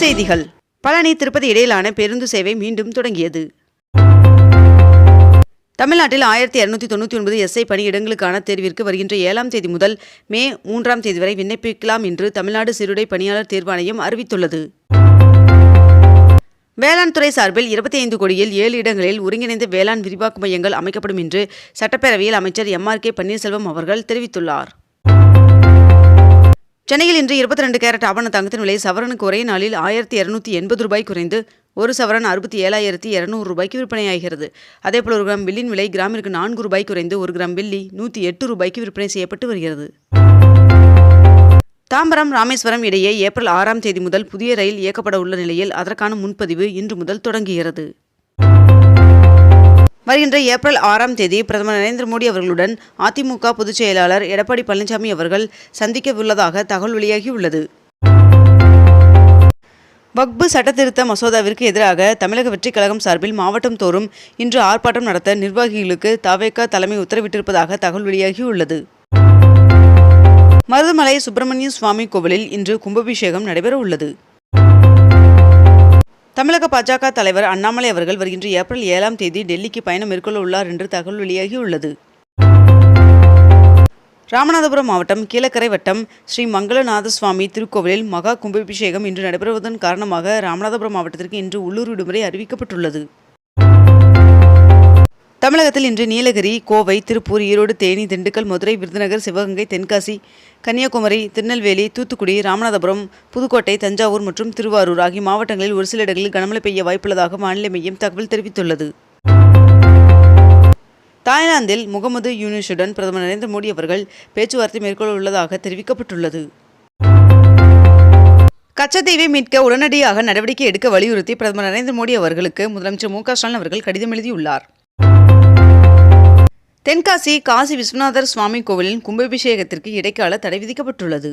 செய்திகள். பழனி திருப்பதி இடையிலான பேருந்து சேவை மீண்டும் தொடங்கியது. தமிழ்நாட்டில் ஆயிரத்தி இரநூத்தி தொண்ணூற்றி ஒன்பது எஸ்ஐ பணியிடங்களுக்கான தேர்விற்கு வருகின்ற ஏழாம் தேதி முதல் மே மூன்றாம் தேதி வரை விண்ணப்பிக்கலாம் என்று தமிழ்நாடு சீருடை பணியாளர் தேர்வாணையம் அறிவித்துள்ளது. வேளாண் துறை சார்பில் இருபத்தி ஐந்து கோடியில் ஏழு இடங்களில் ஒருங்கிணைந்த வேளாண் விரிவாக்க மையங்கள் அமைக்கப்படும் என்று சட்டப்பேரவையில் அமைச்சர் எம் ஆர் கே பன்னீர்செல்வம் அவர்கள் தெரிவித்துள்ளார். சென்னையில் இன்று இருபத்தி ரெண்டு கேரட் ஆவண தங்கத்தின் விலை சவரனுக்கு ஒரே நாளில் ஆயிரத்தி இருநூத்தி எண்பது ரூபாய் குறைந்து ஒரு சவரன் அறுபத்தி ஏழாயிரத்தி இரநூறு ரூபாய்க்கு விற்பனையாகிறது. அதேபோல் ஒரு கிராம் வில்லின் விலை கிராமிற்கு நான்கு ரூபாய் குறைந்து ஒரு கிராம் வில்லி நூற்றி எட்டு ரூபாய்க்கு விற்பனை செய்யப்பட்டு வருகிறது. தாம்பரம் ராமேஸ்வரம் இடையே ஏப்ரல் ஆறாம் தேதி முதல் புதிய ரயில் இயக்கப்பட உள்ள நிலையில் அதற்கான முன்பதிவு இன்று முதல் தொடங்குகிறது. வருகின்ற ஏப்ரல் ஆறாம் தேதி பிரதமர் நரேந்திர மோடி அவர்களுடன் அதிமுக பொதுச் செயலாளர் எடப்பாடி பழனிசாமி அவர்கள் சந்திக்க உள்ளதாக தகவல் வெளியாகியுள்ளது. வக்பு சட்டத்திருத்த மசோதாவிற்கு எதிராக தமிழக வெற்றிக் கழகம் சார்பில் மாவட்டம் தோறும் இன்று ஆர்ப்பாட்டம் நடத்த நிர்வாகிகளுக்கு தாவேக்கா தலைமை உத்தரவிட்டிருப்பதாக தகவல் வெளியாகியுள்ளது. மருதமலை சுப்பிரமணிய சுவாமி கோவிலில் இன்று கும்பாபிஷேகம் நடைபெற உள்ளது தமிழக பாஜக தலைவர் அண்ணாமலை அவர்கள் வருகின்ற ஏப்ரல் ஏழாம் தேதி டெல்லிக்கு பயணம் மேற்கொள்ள உள்ளார் என்று தகவல் வெளியாகியுள்ளது. ராமநாதபுரம் மாவட்டம் கீழக்கரை வட்டம் ஸ்ரீ மங்களநாத சுவாமி திருக்கோவிலில் மகா கும்பாபிஷேகம் இன்று நடைபெறுவதன் காரணமாக ராமநாதபுரம் மாவட்டத்திற்கு இன்று உள்ளூர் விடுமுறை அறிவிக்கப்பட்டுள்ளது. தமிழகத்தில் இன்று நீலகிரி கோவை திருப்பூர் ஈரோடு தேனி திண்டுக்கல் மதுரை விருதுநகர் சிவகங்கை தென்காசி கன்னியாகுமரி திருநெல்வேலி தூத்துக்குடி ராமநாதபுரம் புதுக்கோட்டை தஞ்சாவூர் மற்றும் திருவாரூர் ஆகிய மாவட்டங்களில் ஒரு சில இடங்களில் கனமழை பெய்ய வாய்ப்புள்ளதாக வானிலை மையம் தகவல் தெரிவித்துள்ளது. தாய்லாந்தில் முகமது யூனிஷுடன் பிரதமர் நரேந்திர மோடி அவர்கள் பேச்சுவார்த்தை மேற்கொள்ள உள்ளதாக தெரிவிக்கப்பட்டுள்ளது. கச்சத்தீவை மீட்க உடனடியாக நடவடிக்கை எடுக்க வலியுறுத்தி பிரதமர் நரேந்திர மோடி அவர்களுக்கு முதலமைச்சர் மு க ஸ்டாலின் அவர்கள் கடிதம் எழுதியுள்ளார். தென்காசி காசி விஸ்வநாதர் சுவாமி கோவிலின் கும்பாபிஷேகத்திற்கு இடைக்கால தடை விதிக்கப்பட்டுள்ளது.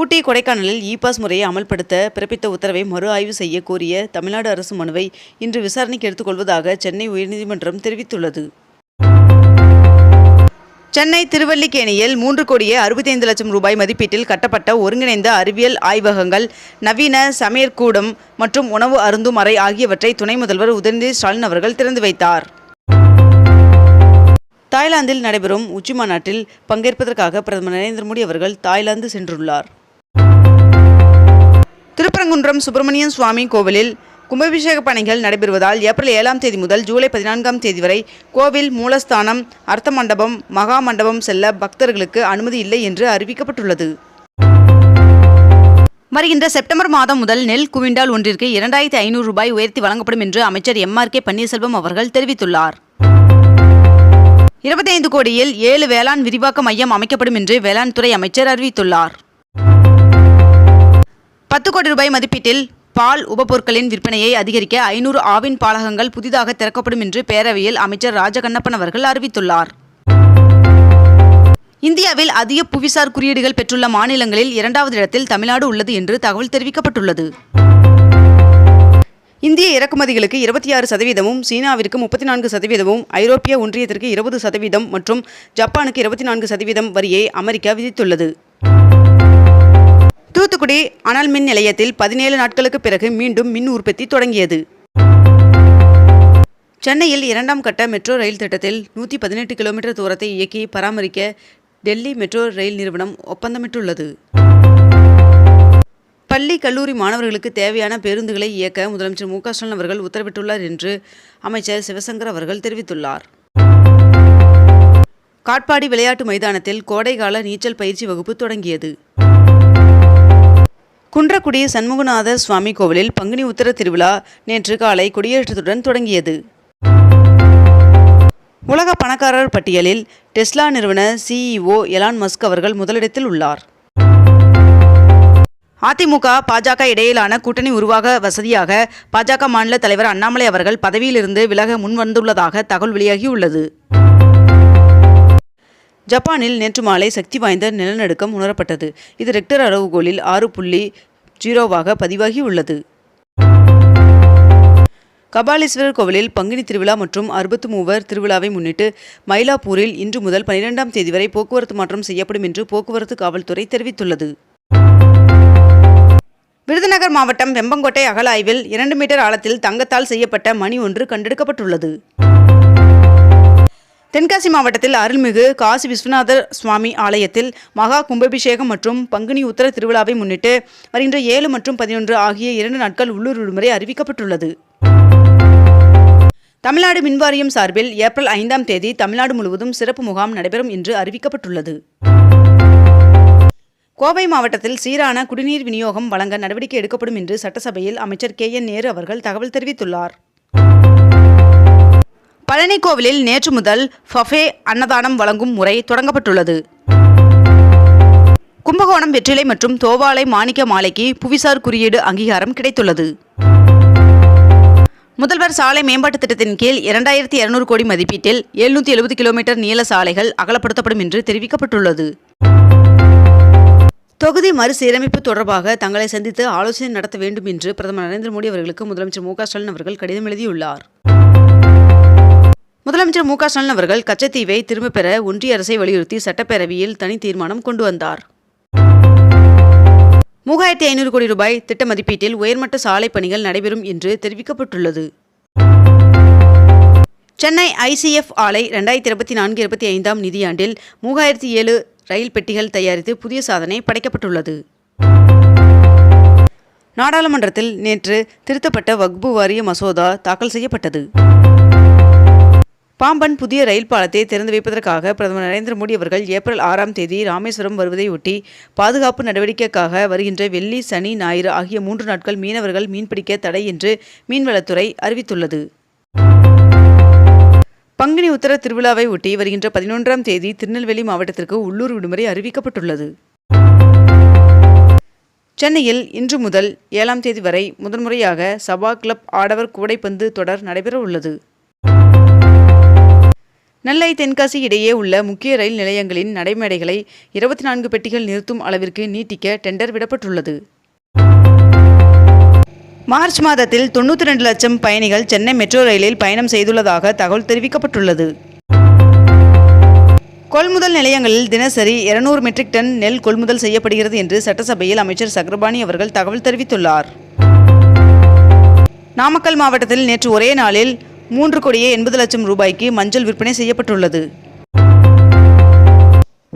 ஊட்டி கொடைக்கானலில் இ பாஸ் முறையை அமல்படுத்த பிறப்பித்த உத்தரவை மறு ஆய்வு செய்ய கோரிய தமிழ்நாடு அரசு மனுவை இன்று விசாரணைக்கு எடுத்துக்கொள்வதாக சென்னை உயர்நீதிமன்றம் தெரிவித்துள்ளது. சென்னை திருவல்லிக்கேணியில் மூன்று கோடியே அறுபத்தைந்து லட்சம் ரூபாய் மதிப்பீட்டில் கட்டப்பட்ட ஒருங்கிணைந்த அறிவியல் ஆய்வகங்கள் நவீன சமையற்கூடம் மற்றும் உணவு அருந்தும் அறை ஆகியவற்றை துணை முதல்வர் உதயநிதி ஸ்டாலின் அவர்கள் திறந்து வைத்தார். தாய்லாந்தில் நடைபெறும் உச்சி மாநாட்டில் பங்கேற்பதற்காக பிரதமர் நரேந்திர மோடி அவர்கள் தாய்லாந்து சென்றுள்ளார். திருப்பரங்குன்றம் சுப்பிரமணியன் சுவாமி கோவிலில் கும்பாபிஷேக பணிகள் நடைபெறுவதால் ஏப்ரல் ஏழாம் தேதி முதல் ஜூலை பதினான்காம் தேதி வரை கோவில் மூலஸ்தானம் அர்த்த மண்டபம் மகா மண்டபம் செல்ல பக்தர்களுக்கு அனுமதி இல்லை என்று அறிவிக்கப்பட்டுள்ளது. வருகின்ற செப்டம்பர் மாதம் முதல் நெல் குவிண்டால் ஒன்றிற்கு இரண்டாயிரத்தி ஐநூறு ரூபாய் உயர்த்தி வழங்கப்படும் என்று அமைச்சர் எம் ஆர் கே பன்னீர்செல்வம் அவர்கள் தெரிவித்துள்ளார். இருபத்தைந்து கோடியில் ஏழு வேளாண் விரிவாக்க மையம் அமைக்கப்படும் என்று வேளாண் துறை அமைச்சர் அறிவித்துள்ளார். பத்து கோடி ரூபாய் மதிப்பீட்டில் பால் உபப்பொருட்களின் விற்பனையை அதிகரிக்க ஐநூறு ஆவின் பாலகங்கள் புதிதாக திறக்கப்படும் என்று பேரவையில் அமைச்சர் ராஜகண்ணப்பன் அவர்கள் அறிவித்துள்ளார். இந்தியாவில் அதிக புவிசார் குறியீடுகள் பெற்றுள்ள மாநிலங்களில் இரண்டாவது இடத்தில் தமிழ்நாடு உள்ளது என்று தகவல் தெரிவிக்கப்பட்டுள்ளது. இந்திய இறக்குமதிகளுக்கு இருபத்தி ஆறு சதவீதமும் சீனாவிற்கு முப்பத்தி நான்கு சதவீதமும் ஐரோப்பிய ஒன்றியத்திற்கு இருபது சதவீதம் மற்றும் ஜப்பானுக்கு இருபத்தி நான்கு சதவீதம் வரியை அமெரிக்கா விதித்துள்ளது. தூத்துக்குடி அனல் மின் நிலையத்தில் பதினேழு நாட்களுக்கு பிறகு மீண்டும் மின் உற்பத்தி தொடங்கியது. சென்னையில் இரண்டாம் கட்ட மெட்ரோ ரயில் திட்டத்தில் நூற்றி பதினெட்டு கிலோமீட்டர் தூரத்தை இயக்கி பராமரிக்க டெல்லி மெட்ரோ ரயில் நிறுவனம் ஒப்பந்தமிட்டுள்ளது. பள்ளி கல்லூரி மாணவர்களுக்கு தேவையான பேருந்துகளை இயக்க முதலமைச்சர் மு க ஸ்டாலின் அவர்கள் உத்தரவிட்டுள்ளார் என்று அமைச்சர் சிவசங்கர் அவர்கள் தெரிவித்துள்ளார். காட்பாடி விளையாட்டு மைதானத்தில் கோடைகால நீச்சல் பயிற்சி வகுப்பு தொடங்கியது. குன்றக்குடி சண்முகநாத சுவாமி கோவிலில் பங்குனி உத்தர திருவிழா நேற்று காலை கொடியேற்றத்துடன் தொடங்கியது. உலக பணக்காரர் பட்டியலில் டெஸ்லா நிறுவன சிஇஓ எலான் மஸ்க் அவர்கள் முதலிடத்தில் உள்ளார். அதிமுக பாஜக இடையிலான கூட்டணி உருவாக வசதியாக பாஜக மாநில தலைவர் அண்ணாமலை அவர்கள் பதவியிலிருந்து விலக முன்வந்துள்ளதாக தகவல் வெளியாகியுள்ளது. ஜப்பானில் நேற்று மாலை சக்தி வாய்ந்த நிலநடுக்கம் உணரப்பட்டது. இது ரெக்டர் அளவுகோலில் ஆறு புள்ளி ஜீரோவாக பதிவாகியுள்ளது. கபாலீஸ்வரர் கோவிலில் பங்குனி திருவிழா மற்றும் அறுபத்து மூவர் திருவிழாவை முன்னிட்டு மயிலாப்பூரில் இன்று முதல் பனிரெண்டாம் தேதி வரை போக்குவரத்து மாற்றம் செய்யப்படும் என்று போக்குவரத்து காவல்துறை தெரிவித்துள்ளது. விருதுநகர் மாவட்டம் வெம்பங்கோட்டை அகலாய்வில் இரண்டு மீட்டர் ஆழத்தில் தங்கத்தால் செய்யப்பட்ட மணி ஒன்று கண்டெடுக்கப்பட்டுள்ளது. தென்காசி மாவட்டத்தில் அருள்மிகு காசி விஸ்வநாதர் சுவாமி ஆலயத்தில் மகா கும்பாபிஷேகம் மற்றும் பங்குனி உத்தர திருவிழாவை முன்னிட்டு வருகின்ற ஏழு மற்றும் பதினொன்று ஆகிய இரண்டு நாட்கள் உள்ளூர் விடுமுறை அறிவிக்கப்பட்டுள்ளது. தமிழ்நாடு மின்வாரியம் சார்பில் ஏப்ரல் ஐந்தாம் தேதி தமிழ்நாடு முழுவதும் சிறப்பு முகாம் நடைபெறும் என்று அறிவிக்கப்பட்டுள்ளது. கோவை மாவட்டத்தில் சீரான குடிநீர் விநியோகம் வழங்க நடவடிக்கை எடுக்கப்படும் என்று சட்டசபையில் அமைச்சர் கே என் நேரு அவர்கள் தகவல் தெரிவித்துள்ளார். பழனி கோவிலில் நேற்று முதல் ஃபஃபே அன்னதானம் வழங்கும் முறை தொடங்கப்பட்டுள்ளது. கும்பகோணம் வெற்றிலை மற்றும் தோவாளை மாணிக்க மாலைக்கு புவிசார் குறியீடு அங்கீகாரம் கிடைத்துள்ளது. முதல்வர் சாலை மேம்பாட்டுத் திட்டத்தின் கீழ் இரண்டாயிரத்தி இருநூறு கோடி மதிப்பீட்டில் எழுநூற்றி எழுபது கிலோமீட்டர் நீள சாலைகள் அகலப்படுத்தப்படும் என்று தெரிவிக்கப்பட்டுள்ளது. தொகுதி மறுசீரமைப்பு தொடர்பாக தங்களை சந்தித்து ஆலோசனை நடத்த வேண்டும் என்று பிரதமர் நரேந்திர மோடி அவர்களுக்கு முதலமைச்சர் மு ஸ்டாலின் அவர்கள் கடிதம் எழுதியுள்ளார். முதலமைச்சர் மு ஸ்டாலின் அவர்கள் கச்சத்தீவை திரும்பப் பெற ஒன்றிய அரசை வலியுறுத்தி சட்டப்பேரவையில் தனி தீர்மானம் கொண்டு வந்தார். மூவாயிரத்தி ஐநூறு கோடி ரூபாய் திட்ட மதிப்பீட்டில் உயர்மட்ட சாலை பணிகள் நடைபெறும் என்று தெரிவிக்கப்பட்டுள்ளது. சென்னை ஐசிஎஃப் ஆலை ரெண்டாயிரத்தி இருபத்தி நான்கு இருபத்தி ஐந்தாம் நிதியாண்டில் மூவாயிரத்தி ஏழு ரயில் பெட்டிகள் தயாரித்து புதிய சாதனை படைக்கப்பட்டுள்ளது. நாடாளுமன்றத்தில் நேற்று திருத்தப்பட்ட வக்பு வாரிய மசோதா தாக்கல் செய்யப்பட்டது. பாம்பன் புதிய ரயில் பாலத்தை திறந்து வைப்பதற்காக பிரதமர் நரேந்திர மோடி அவர்கள் ஏப்ரல் ஆறாம் தேதி ராமேஸ்வரம் வருவதையொட்டி பாதுகாப்பு நடவடிக்கைக்காக வருகின்ற வெள்ளி சனி ஞாயிறு ஆகிய மூன்று நாட்கள் மீனவர்கள் மீன்பிடிக்க தடை என்று மீன்வளத்துறை அறிவித்துள்ளது. பங்குனி உத்தர திருவிழாவை ஒட்டி வருகின்ற பதினொன்றாம் தேதி திருநெல்வேலி மாவட்டத்திற்கு உள்ளூர் விடுமுறை அறிவிக்கப்பட்டுள்ளது. சென்னையில் இன்று முதல் ஏழாம் தேதி வரை முதன்முறையாக சபா கிளப் ஆடவர் கூடைப்பந்து தொடர் நடைபெற உள்ளது. நெல்லை தென்காசி இடையே உள்ள முக்கிய ரயில் நிலையங்களின் நடைமேடைகளை இருபத்தி நான்கு பெட்டிகள் நிறுத்தும் அளவிற்கு நீட்டிக்க டெண்டர் விடப்பட்டுள்ளது. மார்ச் மாதத்தில் தொண்ணூற்றி ரெண்டு லட்சம் பயணிகள் சென்னை மெட்ரோ ரயிலில் பயணம் செய்துள்ளதாக தகவல் தெரிவிக்கப்பட்டுள்ளது. கொள்முதல் நிலையங்களில் தினசரி இருநூறு மெட்ரிக் டன் நெல் கொள்முதல் செய்யப்படுகிறது என்று சட்டசபையில் அமைச்சர் சக்கரபாணி அவர்கள் தகவல் தெரிவித்துள்ளார். நாமக்கல் மாவட்டத்தில் நேற்று ஒரே நாளில் மூன்று கோடியே எண்பது லட்சம் ரூபாய்க்கு மஞ்சள் விற்பனை செய்யப்பட்டுள்ளது.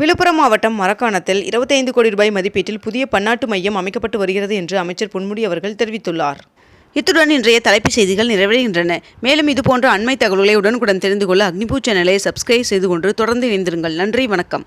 விழுப்புரம் மாவட்டம் மரக்காணத்தில் இருபத்தைந்து கோடி ரூபாய் மதிப்பீட்டில் புதிய பன்னாட்டு மையம் அமைக்கப்பட்டு வருகிறது என்று அமைச்சர் பொன்முடி அவர்கள் தெரிவித்துள்ளார். இத்துடன் இன்றைய தலைப்புச் செய்திகள் நிறைவடைகின்றன. மேலும் இதுபோன்ற அண்மை தகவல்களை உடனுக்குடன் தெரிந்து கொள்ள அக்னிபூ சேனலை சப்ஸ்கிரைப் செய்து கொண்டு தொடர்ந்து இணைந்திருங்கள். நன்றி வணக்கம்.